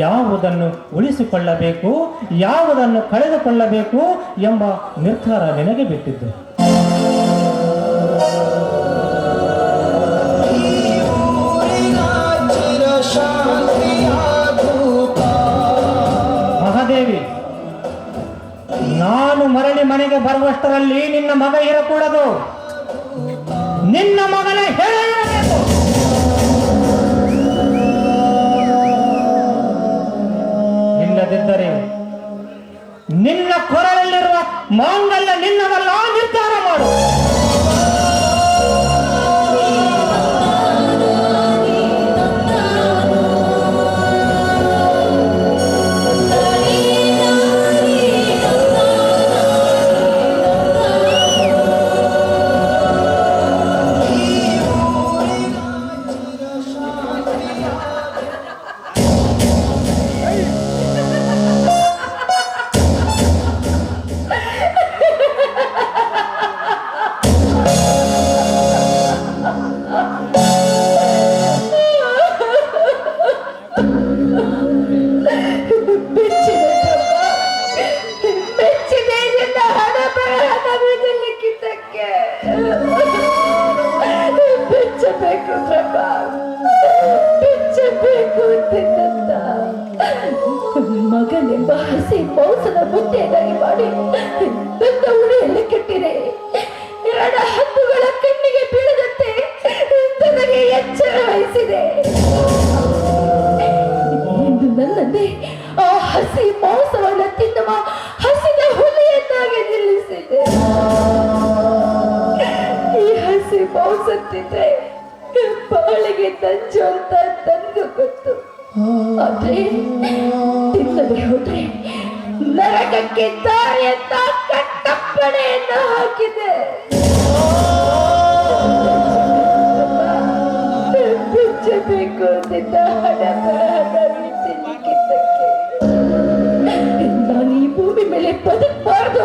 ಯಾವುದನ್ನು ಉಳಿಸಿಕೊಳ್ಳಬೇಕು, ಯಾವುದನ್ನು ಕಳೆದುಕೊಳ್ಳಬೇಕು ಎಂಬ ನಿರ್ಧಾರ ನಿನಗೆ ಬಿಟ್ಟಿದ್ದು. ಮಹಾದೇವಿ, ನಾನು ಮರಳಿ ಮನೆಗೆ ಬರುವಷ್ಟರಲ್ಲಿ ನಿನ್ನ ಮಗ ಇರಕೂಡದು. ನಿನ್ನ ಮಗನ ಹೇಳಬೇಕು ನಿನ್ನ ಕೊರಳಲ್ಲಿರುವ ಮಾಂಗಲ್ಯ ನಿನ್ನವಲ್ಲ ನಿರ್ಧಾರ ಮಾಡು. ಮಗನೆಂಬ ಹಸಿ ಮೌಸದ ಮುದ್ದೆಯಾಗಿ ಮಾಡಿ ನನ್ನ ಉಡೆಯಲ್ಲಿ ಕೆಟ್ಟಿದೆ ಎರಡ ಹತ್ತುಗಳ ಕಣ್ಣಿಗೆ ಬೀಳದಂತೆ ನನಗೆ ಎಚ್ಚರ ವಹಿಸಿದೆ ಇಂದು ನನ್ನನ್ನೇ ಆ ಹಸಿ ಮಾಂಸವನ್ನ ತಿನ್ನುವ ಹಸಿದ ಹುಲಿಯನ್ನಾಗಿ ನಿಲ್ಲಿಸಿದೆ ಈ ಹಸಿ ಮಾಂಸ ತಿಂದ್ರೆ ಬಾಳಿಗೆ ತಂಜು ಅಂತ ನನ್ಗೂ ಗೊತ್ತು ಆದ್ರೆ ತಿನ್ನದೆ ಹೋದ್ರೆ ನರಕಕ್ಕೆ ದಾರಿ ಅಂತ ಕಟ್ಟಪ್ಪಣೆಯನ್ನ ಹಾಕಿದೆ. ಬಿಚ್ಚಬೇಕು ಅಂತಿದ್ದ ಹಣ ಬಿಚ್ಚಲಿಕ್ಕಿದ್ದಕ್ಕೆ ನಾನು ಈ ಭೂಮಿ ಮೇಲೆ ಬದುಕಬಾರ್ದು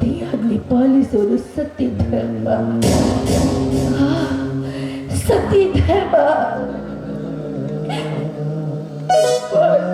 ಗಟ್ಟಿಯಾಗಿ ಪಾಲಿಸೋದು ಸತ್ಯ ಧರ್ಮ ಸತ್ಯ ಧರ್ಮ ಭಾರತ